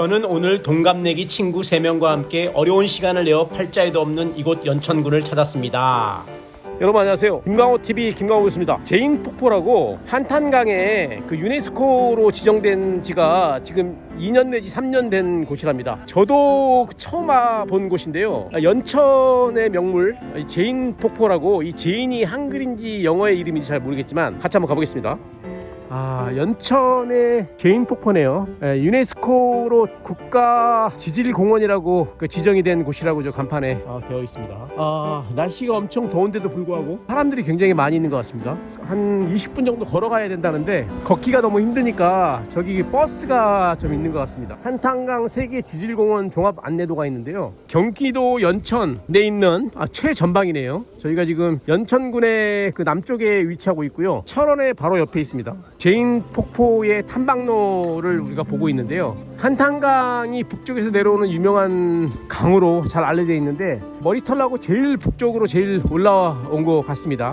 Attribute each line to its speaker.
Speaker 1: 저는 오늘 동갑내기 친구 3명과 함께 어려운 시간을 내어 팔자에도 없는 이곳 연천군을 찾았습니다. 여러분 안녕하세요. 김광호 TV 김광호였습니다. 제인 폭포라고 한탄강에 그 유네스코로 지정된 지가 지금 2년 내지 3년 된 곳이랍니다. 저도 그 처음 와본 곳인데요. 아, 연천의 명물 이 제인 폭포라고 이 제인이 한글인지 영어의 이름인지 잘 모르겠지만 같이 한번 가보겠습니다. 아 연천의 제인 폭포네요. 예, 유네스코로 국가 지질 공원이라고 그 지정이 된 곳이라고 저 간판에 아, 되어 있습니다. 아 날씨가 엄청 더운데도 불구하고 사람들이 굉장히 많이 있는 것 같습니다. 한 20분 정도 걸어가야 된다는데 걷기가 너무 힘드니까 저기 버스가 좀 있는 것 같습니다. 한탄강 세계 지질 공원 종합 안내도가 있는데요. 경기도 연천에 있는 아, 최전방이네요. 저희가 지금 연천군의 그 남쪽에 위치하고 있고요. 철원의 바로 옆에 있습니다. 제인 폭포의 탐방로를 우리가 보고 있는데요. 한탄강이 북쪽에서 내려오는 유명한 강으로 잘 알려져 있는데 머리털 나고 제일 북쪽으로 제일 올라온 것 같습니다.